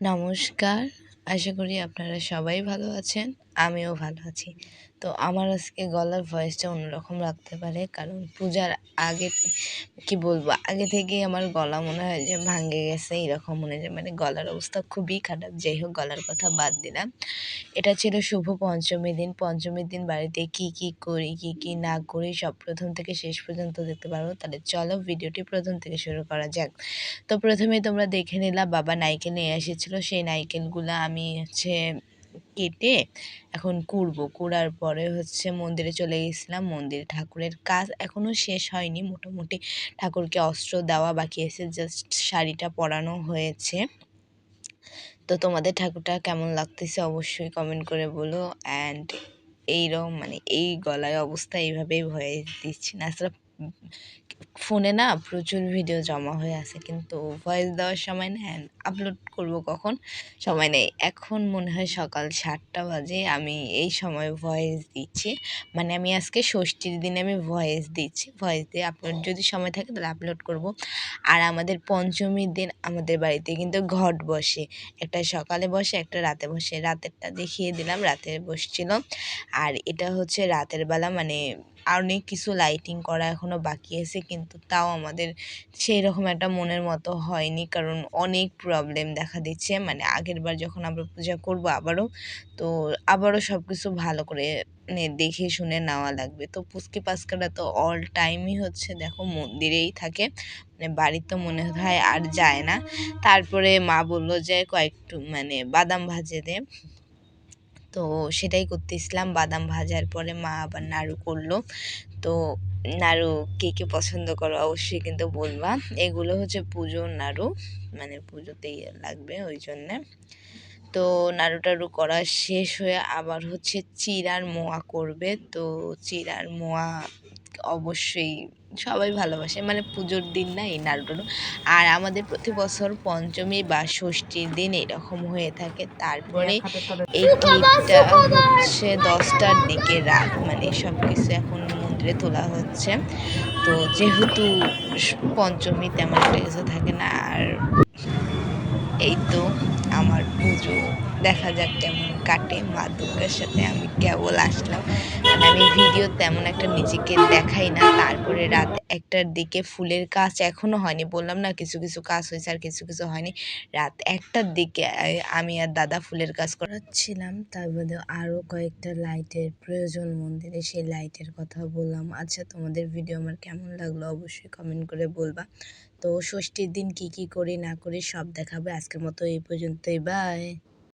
নমস্কার। আশা করি আপনারা সবাই ভালো আছেন। আমিও ভালো আছি। তো আমার আজকে গলার ভয়েসটা অন্যরকম রাখতে পারে, কারণ পূজার আগে কি বলব, আগে থেকেই আমার গলা মনে হয় যে ভাঙে গেছে, এরকম মনে হয় মানে গলার অবস্থা খুবই খারাপ, যাই হোক গলার কথা বাদ দিলাম। এটা ছিল শুভ পঞ্চমী দিন, পঞ্চমীর দিন বাড়িতে কি কি করি, কি কি না করি, সব প্রথম থেকে শেষ পর্যন্ত দেখতে পারব। তাহলে চলো ভিডিওটি প্রথম থেকে শুরু করা যাক। তো প্রথমে তোমরা দেখে নিলা, বাবা নাইকেল নিয়ে এসেছিল, সেই নাইকেলগুলো আমি হচ্ছে কেটে এখন কুড়বো। কুড়ার পরে হচ্ছে মন্দিরে চলে গেছিলাম, মন্দিরে ঠাকুরের কাজ এখনও শেষ হয়নি। মোটামুটি ঠাকুরকে অস্ত্র দেওয়া বাকি আছে জাস্ট শাড়িটা পরানো হয়েছে। তো তোমাদের ঠাকুরটা কেমন লাগতেছে অবশ্যই কমেন্ট করে বলো। অ্যান্ড এইরকম মানে এই গলায় অবস্থা এইভাবেই ভয়ে দিচ্ছি না। ফোনে না প্রচুর ভিডিও জমা হয়ে আছে, কিন্তু ভয়েস দেওয়ার সময় না আপলোড করব কখন? সময় নেই। এখন মনে হয় সকাল সাতটা বাজে, আমি এই সময় ভয়েস দিচ্ছি। মানে আমি আজকে ষষ্ঠীর দিনে আমি ভয়েস দিচ্ছি। ভয়েস দিয়ে আপলোড যদি সময় থাকে তাহলে আপলোড করব। আর আমাদের পঞ্চমীর দিন আমাদের বাড়িতে কিন্তু ঘট বসে। একটা সকালে বসে, একটা রাতে বসে। রাতেরটা দেখিয়ে দিলাম, রাতে বসছিল। আর এটা হচ্ছে রাতের বেলা মানে অনেক কিছু লাইটিং করা এখনও বাকি আছে, কিন্তু তাও আমাদের সেই রকম একটা মনের মতো হয়নি। কারণ অনেক প্রবলেম দেখা দিচ্ছে। মানে আগের বার যখন আমরা পূজা করব আবারও, তো আবারও সব কিছু ভালো করে মানে দেখে শুনে নেওয়া লাগবে। তো পুচকি পাস্কাটা তো অল টাইমই হচ্ছে, দেখো মন্দিরেই থাকে। মানে বাড়ির তো মনে হয় আর যায় না। তারপরে মা বলল যে কয়েকটু মানে বাদাম ভাজে দে। তো সেটাই করতেছিলাম বাদাম ভাজার পরে মা আবার নাড়ু করল। তো নাড়ু কে কে পছন্দ করো অবশ্যই কিন্তু বলবা। এগুলো হচ্ছে পুজোর নাড়ু মানে পুজোতেই লাগবে ওই জন্যে। তো নাড়ু টাড়ু করা শেষ হয়ে আবার হচ্ছে চিরার মোয়া করবে। তো চিরার মোয়া অবশ্যই সবাই ভালোবাসে মানে পুজোর দিন না এই নাড়ু টাড়ু আর আমাদের প্রতি বছর পঞ্চমী বা ষষ্ঠীর দিন এরকম হয়ে থাকে। তারপরে এই ক্লিপটা হচ্ছে দশটার দিকে রাত মানে সব কিছু এখন মন্দিরে তোলা হচ্ছে। তো যেহেতু পঞ্চমী তেমন একটা থাকে না আর এই তো দেখা যাক কেমন কাটে। মা দুর্গার সাথে আমি কেবল আসলাম। মানে আমি ভিডিও তেমন একটা নিজেকে দেখাই না। তারপরে রাত একটার দিকে ফুলের কাজ এখনও হয়নি। বললাম না, কিছু কিছু কাজ হয়েছে আর কিছু কিছু হয়নি। রাত একটার দিকে আমি আর দাদা ফুলের কাজ করাচ্ছিলাম। তার মধ্যে আরও কয়েকটা লাইটের প্রয়োজন মন্দিরে, সেই লাইটের কথা বললাম। আচ্ছা তোমাদের ভিডিও আমার কেমন লাগল অবশ্যই কমেন্ট করে বলবা। তো ষষ্ঠীর দিন কি কি করি না করি সব দেখাবে। আজকের মতো এই পর্যন্তই। বাই